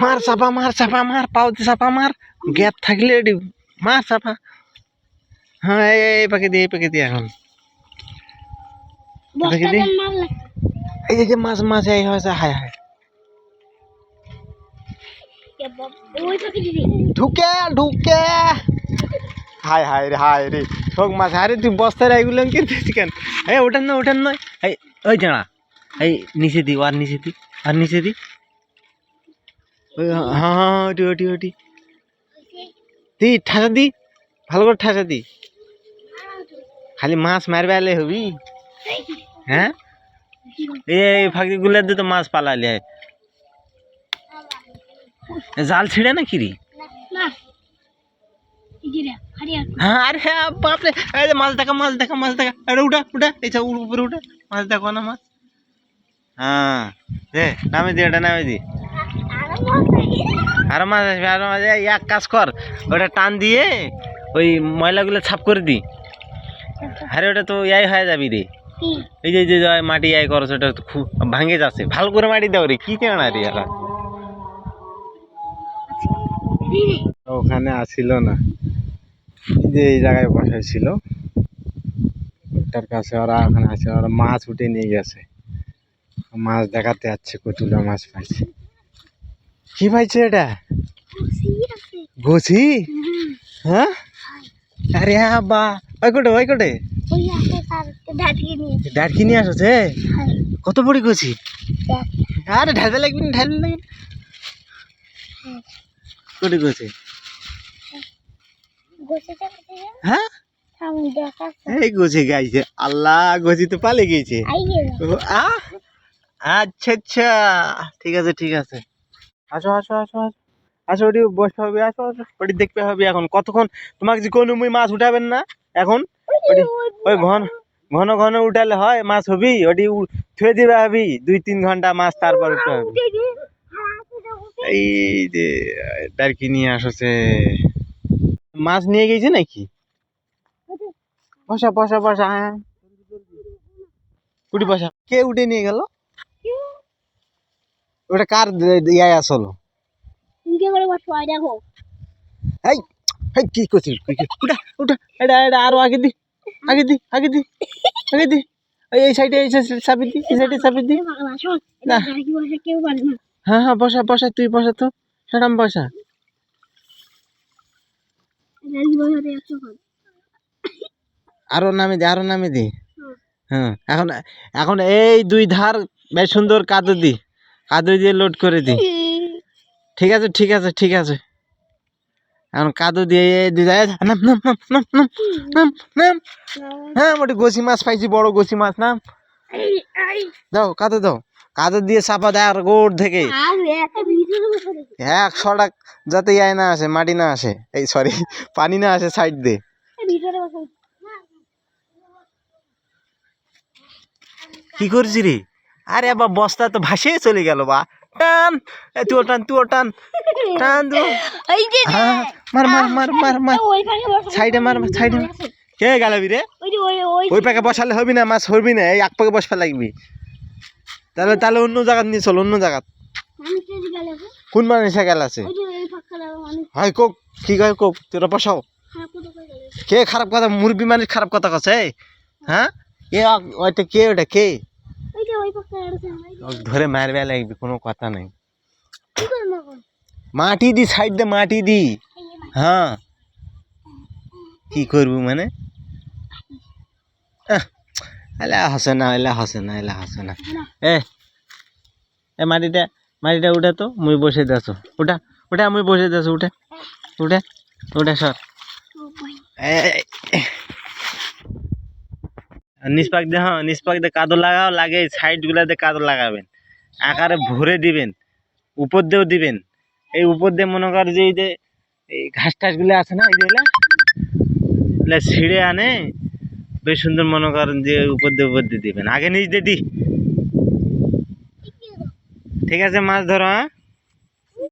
মার চাপা মার চাপা মার পাউতে চাপা মার। গ্যাপ থাকলে এটি মার চাপা। হ্যাঁ এই পাকে দিয়ে এই পাকে দিয়ে এখন। এই যে- মাছ মাছ এই হয়েছে হায় হায়। ঢুকে ঢুকে। হায় হায় রে হায় রে। ঠোক মাছ আরে তুই বস্তায় এগুলো কিনতেছি কেন? এই ওটার নয় ওটার নয় এই ওই জানা এই নিচে দি আর নিচে দি। আর নিচে দি। ওই হ্যাঁ হ্যাঁ ওটি ওটি ওটি। দি, ঠাসা দি, ভালো করে ঠাসা দি। খালি মাছ মারবে আলে হবি। হ্যাঁ? এই ফাঁকি গুলো দিয়ে তো মাছ পালালে জাল ছিঁড়ে না কিরি হ্যাঁ আরে হ্যাঁ বাপরে। মাছ দেখা মাছ দেখা মাছ দেখা। আরে উঠা উঠা, এই উপরে উঠা। মাছ দেখো না মাছ? হ্যাঁ। দে, নামে দি, এটা নামে দি। আরও মাছ আসবে আরও মাছ এক কাজ কর, ওটা টান দিয়ে ওই ময়লাগুলো ছাপ করে দি। আরে, ওটা তো ইয়াই হয়ে যাবি রে। এই যে যে মাটি ইয়াই করছ, ওটা খুব ভাঙে যাচ্ছে। ভালো করে মাটি দাও রে, কি কেনা রে এরা? ওখানে আসিল না। যে এই জায়গায় বসাইছিল। ওটার কাছে ওরা, ওখানে আছে, ওরা মাছ উঠে নিয়ে গেছে। মাছ দেখাতে যাচ্ছে কতুলা মাছ পাইছে। কি পাইছে এটা? ঘুষি হ্যাঁ? আরে হ্যাঁ বা ওই কোটে ওই কোটে ডাটকি নিয়ে আসছে? কত বড়ি ঘুষি আরে ঢালতে লাগবে না ঢালতে লাগবি। কোটে ঘুষি হ্যাঁ? এই ঘুষি গাইছে আল্লাহ ঘুষি তো পালে গিয়েছে আই গেল। ও, আ আচ্ছা আচ্ছা। ঠিক আছে ঠিক আছে। আসো আসো আসো আসো। আসো, ওটি বসতে হবে, আসো আসো। ওটি দেখতে হবে এখন। কতক্ষণ? তোমাকে যে কোনো মাছ উঠাবেন না এখন? ওটি ওই ঘন ঘন ঘন উঠালে হয়, মাছ হবি? ওটি থুয়ে দিবে হবি? দুই, তিন ঘণ্টা মাছ তারপর উঠতে হবে। এই যে ডারকি নিয়ে আসছে? মাছ নিয়ে গেছে নাকি? বসা বসা বসা হ্যাঁ। উঠি বসা। কে উঠে নিয়ে গেল? ওটা কার ইয়ে আসলো ইনকে করে বসো আই দেখো। এই এই কি করছিস? উঠা উঠা এটা এটা আরও আগে দি আগে দি আগে দি আগে দি। এই এই সাইডে এই সাইডে চাপি দি এই সাইডে চাপি দি। না। হ্যাঁ হ্যাঁ বসা বসা তুই বসা তো। সেরাম বসা। আরও নামে দি আরও নামে দি। হ্যাঁ এখন এখন এই দুই ধার বেশ সুন্দর কাদু দি। কাদু দিয়ে লোড করে দি ঠিক আছে ঠিক আছে ঠিক আছে। এখন কাদু দিয়ে দুই হ্যাঁ মোটে গোসি মাছ পাইছি, বড় গোসি মাছ, নাম। দাও কাদু দাও। কাদু দিয়ে চাপা দেয় আর গোড় থেকে। আর একটা ভিডিও এক সড়ক যাতে ইয়াই না আসে, মাটি না আসে। এই সরি পানি না আসে সাইড দিয়ে। কি করছি রে? আরে বা বস্তা তো ভাসিয়ে চলে গেল বা। টান এ তুই টান তুই টান টান দু। হ্যাঁ মার মার মার মার মার। সাইডে মার সাইডে কে গেলাবি রে? ওই পাকে বসালে হবি না মাছ হবি না এই এক পাকে বসবা লাগবি। তাহলে তাহলে অন্য জায়গা নিয়ে চল অন্য জায়গা কোন মানুষে গেল আছে? হয় কোক কি কয় কোক তোরা বসাও। কে খারাপ কথা? মুরবি মানুষ খারাপ কথা কছে? হ্যাঁ? এ ওইটা কে ওটা কে? ধরে মারবে লাগবে কোনো কথা নাই। মাটি দি সাইড দে মাটি দি। হ্যাঁ। কি করব মানে? এলা হাসে না এলা হাসে না এলা হাসে না। এ এ মাটিটা মাটিটা উঠা তো মুই বসে দেছো উঠা উঠা মুই বসে দেছো উঠা। উঠা উঠা সর। নিষ্পাক দিয়ে হ্যাঁ নিষ্পাক দিয়ে কাদর লাগাও, লাগে সাইড গুলাতে কাদর লাগাবেন। আকারে ভরে দিবেন, উপর দিয়েও দিবেন। এই উপর দিয়ে মনে কর যে এই যে এই ঘাস টাসগুলো আছে না এইগুলো ছিঁড়ে আনে, বেশ সুন্দর মনে করেন যে উপর দিয়ে উপর দিয়ে দিবেন। আগে নিচ দিয়ে দি। ঠিক আছে, মাছ ধরো হ্যাঁ?